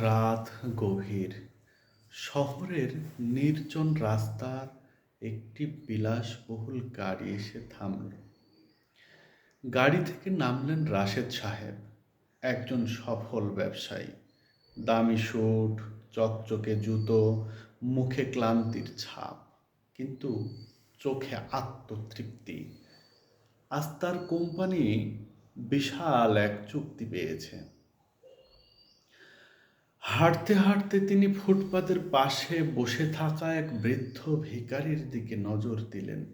রাত গভীর। শহরের নির্জন রাস্তার একটি বিলাসবহুল গাড়ি এসে থামল। গাড়ি থেকে নামলেন রাশেদ সাহেব, একজন সফল ব্যবসায়ী। দামি স্যুট চকচকে জুতো, মুখে ক্লান্তির ছাপ, কিন্তু চোখে আত্মতৃপ্তি। আজ তার কোম্পানি বিশাল এক চুক্তি পেয়েছে। হাঁটতে হাঁটতে তিনি ফুটপাতের পাশে বসে থাকা এক বৃদ্ধ ভিখারির দিকে নজর দিলেন।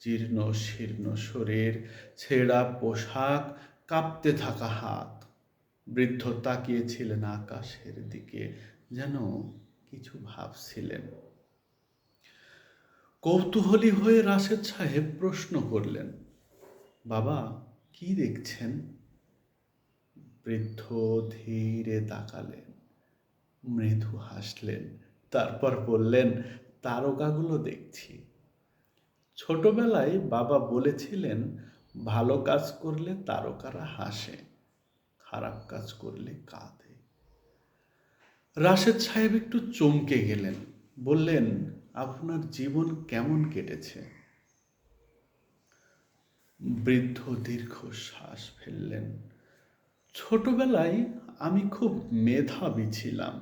জীর্ণ, শীর্ণ শরীর, ছেঁড়া পোশাক, কাঁপতে থাকা হাত। বৃদ্ধ তাকিয়েছিলেন আকাশের দিকে, যেন কিছু ভাবছিলেন। কৌতূহলী হয়ে রাশেদ সাহেব প্রশ্ন করলেন, বাবা, কি দেখছেন? বৃদ্ধ ধীরে তাকালেন। মৃদু হাসলেন, তারপর বললেন, তারকাগুলো দেখছি। ছোটবেলায় বাবা বলেছিলেন, ভালো কাজ করলে তারকারা হাসে, খারাপ কাজ করলে কাঁদে। রাশেদ সাহেব একটু চমকে গেলেন, বললেন, আপনার জীবন কেমন কেটেছে? বৃদ্ধ দীর্ঘ শ্বাস ফেললেন। ছোটবেলায় আমি খুব মেধাবী ছিলাম।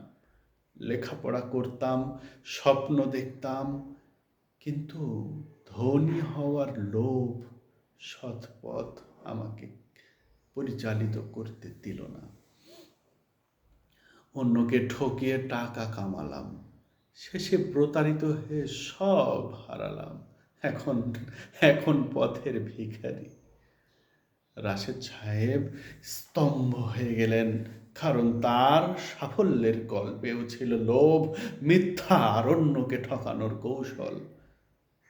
লেখাপড়া করতাম, স্বপ্ন দেখতাম, কিন্তু ধনী হওয়ার লোভ সৎপথ আমাকে পরিচালিত করতে দিল না। অন্যকে ঠকিয়ে টাকা কামালাম, শেষে প্রতারিত হয়ে সব হারালাম। এখন এখন পথের ভিখারি। রাশেদ সাহেব স্তম্ভ হয়ে গেলেন। কারণ তার সাফল্যের গল্পেও ছিল লোভ, মিথ্যা আর অন্যকে ঠকানোর কৌশল।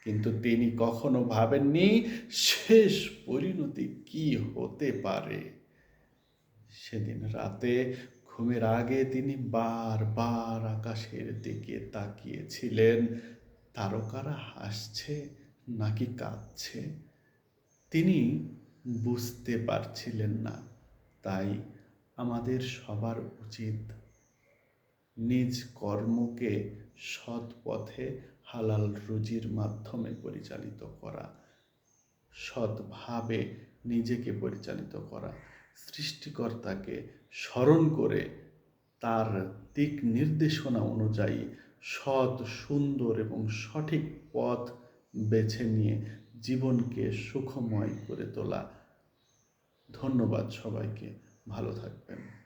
কিন্তু তিনি কখনো ভাবেননি শেষ পরিণতি কি হতে পারে। সেদিন রাতে ঘুমের আগে তিনি বারবার আকাশের দিকে তাকিয়েছিলেন। তারকারা হাসছে নাকি কাঁদছে? তিনি বুঝতে পারছিলেন না। তাই আমাদের সবার উচিত নিজ কর্মকে সৎ পথে হালাল রুজির মাধ্যমে পরিচালিত করা, সৎভাবে নিজেকে পরিচালিত করা, সৃষ্টিকর্তাকে স্মরণ করে তার দিক নির্দেশনা অনুযায়ী সৎ, সুন্দর এবং সঠিক পথ বেছে নিয়ে জীবনকে সুখময় করে তোলা। ধন্যবাদ সবাইকে ভালো থাকবেন।